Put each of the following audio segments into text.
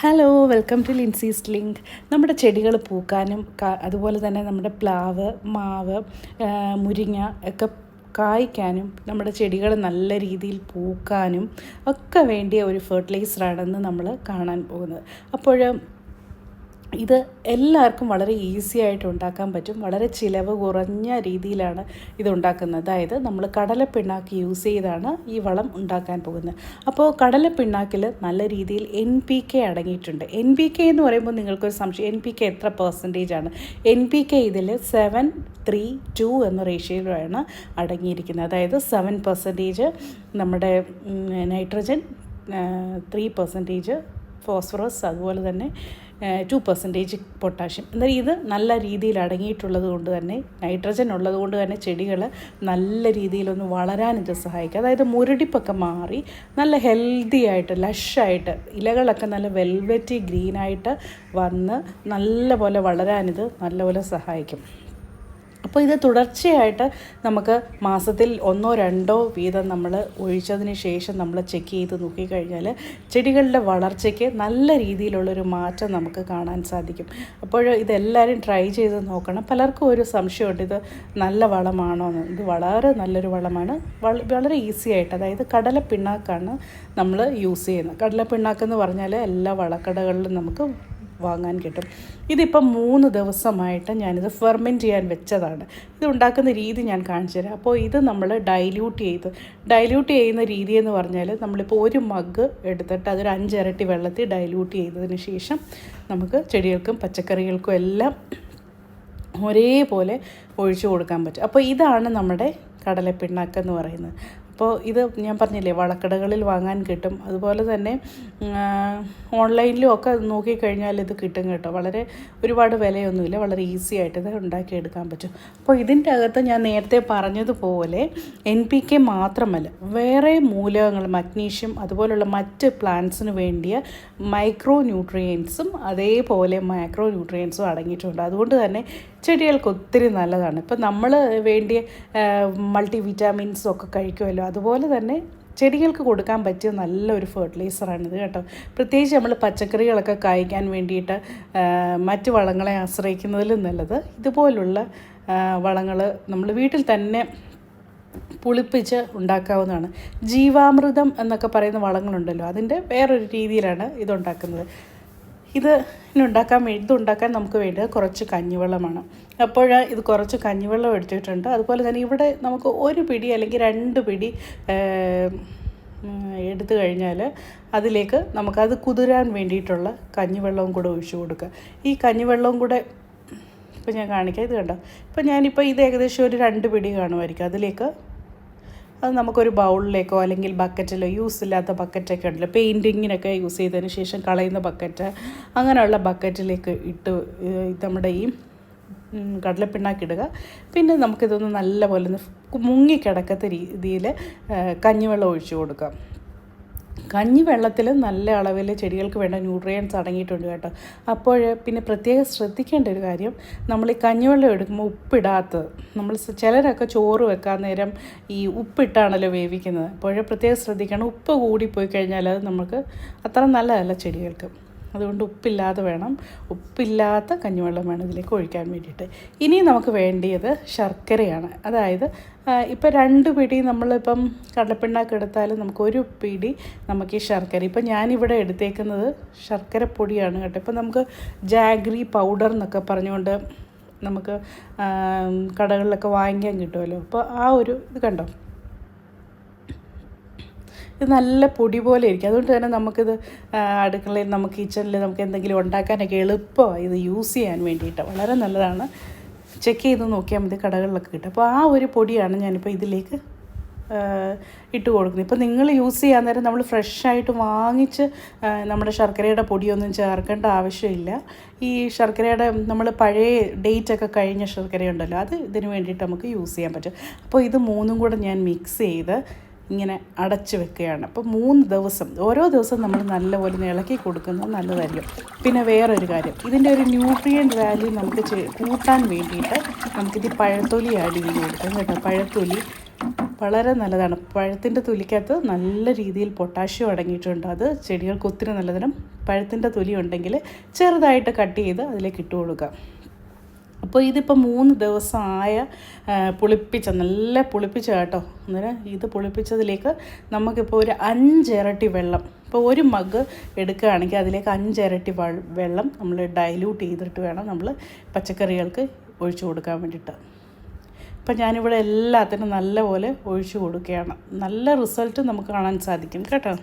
Hello welcome to Lincy's link നമ്മുടെ ചെടികൾ പൂക്കാനും അതുപോലെ തന്നെ നമ്മുടെ പ്ലാവ് മാവ് മുരിങ്ങ ഒക്കെ കായ്ക്കാനും നമ്മുടെ ചെടികൾ നല്ല രീതിയിൽ പൂക്കാനും ഒക്കെ വേണ്ടിയ ഒരു ഫെർട്ടിലൈസറാണെന്ന് നമ്മൾ കാണാൻ പോകുന്നത്. അപ്പോൾ ഇത് എല്ലാവർക്കും വളരെ ഈസി ആയിട്ട് ഉണ്ടാക്കാൻ പറ്റും. വളരെ ചിലവ് കുറഞ്ഞ രീതിയിലാണ് ഇത് ഉണ്ടാക്കുന്നത്. അതായത് നമ്മൾ കടലപ്പിണ്ണാക്ക് യൂസ് ചെയ്താണ് ഈ വളം ഉണ്ടാക്കാൻ പോകുന്നത്. അപ്പോൾ കടലപ്പിണ്ണാക്കിൽ നല്ല രീതിയിൽ എൻ പി കെ അടങ്ങിയിട്ടുണ്ട്. എൻ പി കെ എന്ന് പറയുമ്പോൾ നിങ്ങൾക്കൊരു സംശയം എൻ പി കെ എത്ര പെർസെന്റേജ് ആണ്? എൻ പി കെ ഇതിൽ സെവൻ ത്രീ ടു എന്ന റേഷ്യയിലാണ് അടങ്ങിയിരിക്കുന്നത്. അതായത് സെവൻ പെർസെന്റേജ് നമ്മുടെ നൈട്രജൻ ത്രീ പെർസെന്റേജ് ഫോസ്ഫറസ് അതുപോലെ തന്നെ ടു പെർസെന്റേജ് പൊട്ടാഷ്യം എന്നാൽ ഇത് നല്ല രീതിയിൽ അടങ്ങിയിട്ടുള്ളത് കൊണ്ട് തന്നെ നൈട്രജൻ ഉള്ളത് കൊണ്ട് തന്നെ ചെടികൾ നല്ല രീതിയിലൊന്ന് വളരാൻ ഇത് സഹായിക്കും. അതായത് മുരടിപ്പൊക്കെ മാറി നല്ല ഹെൽത്തി ആയിട്ട് ലഷായിട്ട് ഇലകളൊക്കെ നല്ല വെൽവെറ്റി ഗ്രീനായിട്ട് വന്ന് നല്ലപോലെ വളരാനിത് നല്ലപോലെ സഹായിക്കും. അപ്പോൾ ഇത് തുടർച്ചയായിട്ട് നമുക്ക് മാസത്തിൽ ഒന്നോ രണ്ടോ വീതം നമ്മൾ ഒഴിച്ചതിന് ശേഷം നമ്മൾ ചെക്ക് ചെയ്ത് നോക്കിക്കഴിഞ്ഞാൽ ചെടികളുടെ വളർച്ചയ്ക്ക് നല്ല രീതിയിലുള്ളൊരു മാറ്റം നമുക്ക് കാണാൻ സാധിക്കും. അപ്പോൾ ഇതെല്ലാവരും ട്രൈ ചെയ്ത് നോക്കണം. പലർക്കും ഒരു സംശയമുണ്ട് ഇത് നല്ല വളമാണോ എന്ന്. ഇത് വളരെ നല്ലൊരു വളമാണ്. വളരെ ഈസി ആയിട്ട് അതായത് കടല പിണ്ണാക്കാണ് നമ്മൾ യൂസ് ചെയ്യുന്നത്. കടല കടലപ്പിണ്ണാക്കെന്ന് പറഞ്ഞാൽ എല്ലാ വളക്കടകളിലും നമുക്ക് വാങ്ങാൻ കിട്ടും. ഇതിപ്പം മൂന്ന് ദിവസമായിട്ട് ഞാനിത് ഫെർമെന്റ് ചെയ്യാൻ വെച്ചതാണ്. ഇത് ഉണ്ടാക്കുന്ന രീതി ഞാൻ കാണിച്ചു തരാം. അപ്പോൾ ഇത് നമ്മൾ ഡൈല്യൂട്ട് ചെയ്ത് ഡൈല്യൂട്ട് ചെയ്യുന്ന രീതി എന്ന് പറഞ്ഞാൽ നമ്മളിപ്പോൾ ഒരു മഗ് എടുത്തിട്ട് അതൊരു അഞ്ചിരട്ടി വെള്ളത്തിൽ ഡൈല്യൂട്ട് ചെയ്തതിന് ശേഷം നമുക്ക് ചെടികൾക്കും പച്ചക്കറികൾക്കും എല്ലാം ഒരേപോലെ ഒഴിച്ചു കൊടുക്കാൻ പറ്റും. അപ്പോൾ ഇതാണ് നമ്മുടെ കടലപ്പിണ്ണാക്ക് എന്ന് പറയുന്നത്. അപ്പോൾ ഇത് ഞാൻ പറഞ്ഞില്ലേ വളക്കടകളിൽ വാങ്ങാൻ കിട്ടും. അതുപോലെ തന്നെ ഓൺലൈനിലും ഒക്കെ നോക്കിക്കഴിഞ്ഞാൽ ഇത് കിട്ടും കേട്ടോ. വളരെ ഒരുപാട് വിലയൊന്നുമില്ല വളരെ ഈസി ആയിട്ട് ഇത് ഉണ്ടാക്കിയെടുക്കാൻ പറ്റും. അപ്പോൾ ഇതിന്റെ അകത്ത് ഞാൻ നേരത്തെ പറഞ്ഞതുപോലെ എൻ പി കെ മാത്രമല്ല വേറെ മൂലകങ്ങൾ മഗ്നീഷ്യം അതുപോലുള്ള മറ്റ് പ്ലാന്റ്സിന് വേണ്ടിയ മൈക്രോ ന്യൂട്രിയൻസും അതേപോലെ മൈക്രോ ന്യൂട്രിയൻസും അടങ്ങിയിട്ടുണ്ട്. അതുകൊണ്ട് തന്നെ ചെടികൾക്ക് ഒത്തിരി നല്ലതാണ്. ഇപ്പം നമ്മൾ വേണ്ടിയ മൾട്ടി വിറ്റാമിൻസും ഒക്കെ കഴിക്കുമല്ലോ അതുപോലെ തന്നെ ചെടികൾക്ക് കൊടുക്കാൻ പറ്റിയ നല്ലൊരു ഫെർട്ടിലൈസറാണിത് കേട്ടോ. പ്രത്യേകിച്ച് നമ്മൾ പച്ചക്കറികളൊക്കെ കായ്ക്കാൻ വേണ്ടിയിട്ട് മറ്റു വളങ്ങളെ ആശ്രയിക്കുന്നതിലും നല്ലത്. ഇതുപോലുള്ള വളങ്ങൾ നമ്മൾ വീട്ടിൽ തന്നെ പുളിപ്പിച്ച് ഉണ്ടാക്കാവുന്നതാണ്. ജീവാമൃതം എന്നൊക്കെ പറയുന്ന വളങ്ങളുണ്ടല്ലോ അതിന്റെ വേറൊരു രീതിയിലാണ് ഇതുണ്ടാക്കുന്നത്. ഇത് ഉണ്ടാക്കാൻ വേണ്ടി ഇത് ഉണ്ടാക്കാൻ നമുക്ക് വേണ്ടത് കുറച്ച് കഞ്ഞിവെള്ളമാണ്. അപ്പോൾ ഇത് കുറച്ച് കഞ്ഞിവെള്ളം എടുത്തിട്ടുണ്ട്. അതുപോലെ തന്നെ ഇവിടെ നമുക്ക് ഒരു പിടി അല്ലെങ്കിൽ രണ്ട് പിടി എടുത്തു കഴിഞ്ഞാൽ അതിലേക്ക് നമുക്കത് കുതിരാൻ വേണ്ടിയിട്ടുള്ള കഞ്ഞിവെള്ളവും കൂടെ ഒഴിച്ചു കൊടുക്കുക. ഈ കഞ്ഞിവെള്ളവും കൂടെ ഇപ്പം ഞാൻ കാണിക്കാം. ഇത് കണ്ടോ? ഇപ്പം ഞാനിപ്പോൾ ഇത് ഏകദേശം ഒരു രണ്ട് പിടി കാണുമായിരിക്കും. അതിലേക്ക് അത് നമുക്കൊരു ബൗളിലേക്കോ അല്ലെങ്കിൽ ബക്കറ്റിലോ യൂസ് ഇല്ലാത്ത ബക്കറ്റൊക്കെ ഉണ്ടല്ലോ. പെയിന്റിങ്ങിനൊക്കെ യൂസ് ചെയ്തതിന് ശേഷം കളയുന്ന ബക്കറ്റ്. അങ്ങനെയുള്ള ബക്കറ്റിലേക്ക് ഇട്ട് നമ്മുടെ ഈ കടലപ്പിണ്ണാക്കിടുക പിന്നെ നമുക്കിതൊന്ന് നല്ലപോലെ ഒന്ന് മുങ്ങിക്കിടക്കത്ത രീതിയിൽ കഞ്ഞിവെള്ളം ഒഴിച്ചു കൊടുക്കാം. കഞ്ഞിവെള്ളത്തിൽ നല്ല അളവിൽ ചെടികൾക്ക് വേണ്ട ന്യൂട്രിയൻസ് അടങ്ങിയിട്ടുണ്ട് കേട്ടോ. അപ്പോൾ പിന്നെ പ്രത്യേകം ശ്രദ്ധിക്കേണ്ട ഒരു കാര്യം നമ്മൾ ഈ കഞ്ഞിവെള്ളം എടുക്കുമ്പോൾ ഉപ്പിടാത്തത്. നമ്മൾ ചിലരൊക്കെ ചോറ് വെക്കാൻ നേരം ഈ ഉപ്പിട്ടാണല്ലോ വേവിക്കുന്നത്. അപ്പോൾ പ്രത്യേകം ശ്രദ്ധിക്കണം. ഉപ്പ് കൂടിപ്പോയി കഴിഞ്ഞാൽ അത് നമുക്ക് അത്ര നല്ലതല്ല ചെടികൾക്ക് അതുകൊണ്ട് ഉപ്പില്ലാതെ വേണം. ഉപ്പില്ലാത്ത കഞ്ഞിവെള്ളം വേണം ഇതിലേക്ക് ഒഴിക്കാൻ വേണ്ടിയിട്ട്. ഇനി നമുക്ക് വേണ്ടിയത് ശർക്കരയാണ്. അതായത് ഇപ്പോൾ രണ്ട് പിടി നമ്മളിപ്പം കടലപ്പിണ്ണാക്ക് എടുത്താൽ നമുക്ക് ഒരു പിടി നമുക്ക് ഈ ശർക്കര. ഇപ്പം ഞാനിവിടെ എടുത്തേക്കുന്നത് ശർക്കര പൊടിയാണ് കേട്ടോ. ഇപ്പം നമുക്ക് ജാഗ്രി പൗഡർ എന്നൊക്കെ പറഞ്ഞുകൊണ്ട് നമുക്ക് കടകളിലൊക്കെ വാങ്ങിക്കാൻ കിട്ടുമല്ലോ. അപ്പോൾ ആ ഒരു ഇത് കണ്ടോ? ഇത് നല്ല പൊടി പോലെ ഇരിക്കും. അതുകൊണ്ട് തന്നെ നമുക്കിത് അടുക്കളയിൽ നമുക്ക് കിച്ചണിൽ നമുക്ക് എന്തെങ്കിലും ഉണ്ടാക്കാനൊക്കെ എളുപ്പമാണ് ഇത് യൂസ് ചെയ്യാൻ വേണ്ടിയിട്ട്. വളരെ നല്ലതാണ്. ചെക്ക് ചെയ്ത് നോക്കിയാൽ മതി കടകളിലൊക്കെ കിട്ടും. അപ്പോൾ ആ ഒരു പൊടിയാണ് ഞാനിപ്പോൾ ഇതിലേക്ക് ഇട്ട് കൊടുക്കുന്നത്. ഇപ്പോൾ നിങ്ങൾ യൂസ് ചെയ്യാൻ നേരം നമ്മൾ ഫ്രഷായിട്ട് വാങ്ങിച്ച് നമ്മുടെ ശർക്കരയുടെ പൊടിയൊന്നും ചേർക്കേണ്ട ആവശ്യമില്ല. ഈ ശർക്കരയുടെ നമ്മൾ പഴയ ഡേറ്റ് ഒക്കെ കഴിഞ്ഞ ശർക്കരയുണ്ടല്ലോ അത് ഇതിന് വേണ്ടിയിട്ട് നമുക്ക് യൂസ് ചെയ്യാൻ പറ്റും. അപ്പോൾ ഇത് മൂന്നും കൂടെ ഞാൻ മിക്സ് ചെയ്ത് ഇങ്ങനെ അടച്ച് വെക്കുകയാണ്. അപ്പോൾ മൂന്ന് ദിവസം ഓരോ ദിവസം നമ്മൾ നല്ലപോലെ ഇളക്കി കൊടുക്കുന്നത് നല്ലതായിരിക്കും. പിന്നെ വേറൊരു കാര്യം ഇതിന്റെ ഒരു ന്യൂട്രിയൻ വാല്യൂ നമുക്ക് കൂട്ടാൻ വേണ്ടിയിട്ട് നമുക്കിത് പഴത്തൊലി ആഡ് ചെയ്ത് കൊടുക്കാം കേട്ടോ. പഴത്തൊലി വളരെ നല്ലതാണ്. പഴത്തിന്റെ തൊലിക്കകത്ത് നല്ല രീതിയിൽ പൊട്ടാഷ്യം അടങ്ങിയിട്ടുണ്ട്. അത് ചെടികൾക്ക് ഒത്തിരി നല്ലതിനും പഴത്തിന്റെ തൊലി ഉണ്ടെങ്കിൽ ചെറുതായിട്ട് കട്ട് ചെയ്ത് അതിലേക്ക് ഇട്ട് കൊടുക്കുക അപ്പോൾ ഇതിപ്പോൾ മൂന്ന് ദിവസമായ പുളിപ്പിച്ച നല്ല പുളിപ്പിച്ച കേട്ടോ. അന്നേരം ഇത് പുളിപ്പിച്ചതിലേക്ക് നമുക്കിപ്പോൾ ഒരു അഞ്ചിരട്ടി വെള്ളം ഇപ്പോൾ ഒരു മഗ് എടുക്കുകയാണെങ്കിൽ അതിലേക്ക് അഞ്ചിരട്ടി വെള്ളം നമ്മൾ ഡൈല്യൂട്ട് ചെയ്തിട്ട് വേണം നമ്മൾ പച്ചക്കറികൾക്ക് ഒഴിച്ചു കൊടുക്കാൻ വേണ്ടിയിട്ട്. ഇപ്പം ഞാനിവിടെ എല്ലാത്തിനും നല്ലപോലെ ഒഴിച്ചു കൊടുക്കുകയാണ്. നല്ല റിസൾട്ട് നമുക്ക് കാണാൻ സാധിക്കും കേട്ടോ.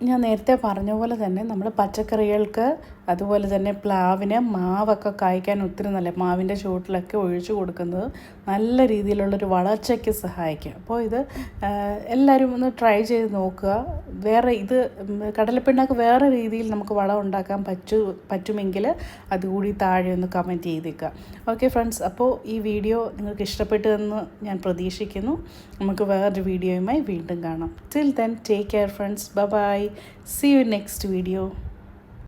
ഞാൻ നേരത്തെ പറഞ്ഞ പോലെ തന്നെ നമ്മൾ പച്ചക്കറികൾക്ക് അതുപോലെ തന്നെ പ്ലാവിന് മാവൊക്കെ കായ്ക്കാൻ ഒത്തിരി നല്ല മാവിന്റെ ചുവട്ടിലൊക്കെ ഒഴിച്ചു കൊടുക്കുന്നത് നല്ല രീതിയിലുള്ളൊരു വളർച്ചയ്ക്ക് സഹായിക്കും. അപ്പോൾ ഇത് എല്ലാവരും ഒന്ന് ട്രൈ ചെയ്ത് നോക്കുക. വേറെ ഇത് കടലപ്പിണ്ണാക്ക് വേറെ രീതിയിൽ നമുക്ക് വളം ഉണ്ടാക്കാൻ പറ്റു പറ്റുമെങ്കിൽ അതുകൂടി താഴെ ഒന്ന് കമന്റ് ചെയ്തേക്കുക. ഓക്കെ ഫ്രണ്ട്സ് അപ്പോൾ ഈ വീഡിയോ നിങ്ങൾക്ക് ഇഷ്ടപ്പെട്ടു എന്ന് ഞാൻ പ്രതീക്ഷിക്കുന്നു. നമുക്ക് വേറൊരു വീഡിയോയുമായി വീണ്ടും കാണാം. Till then take care friends bye see you next video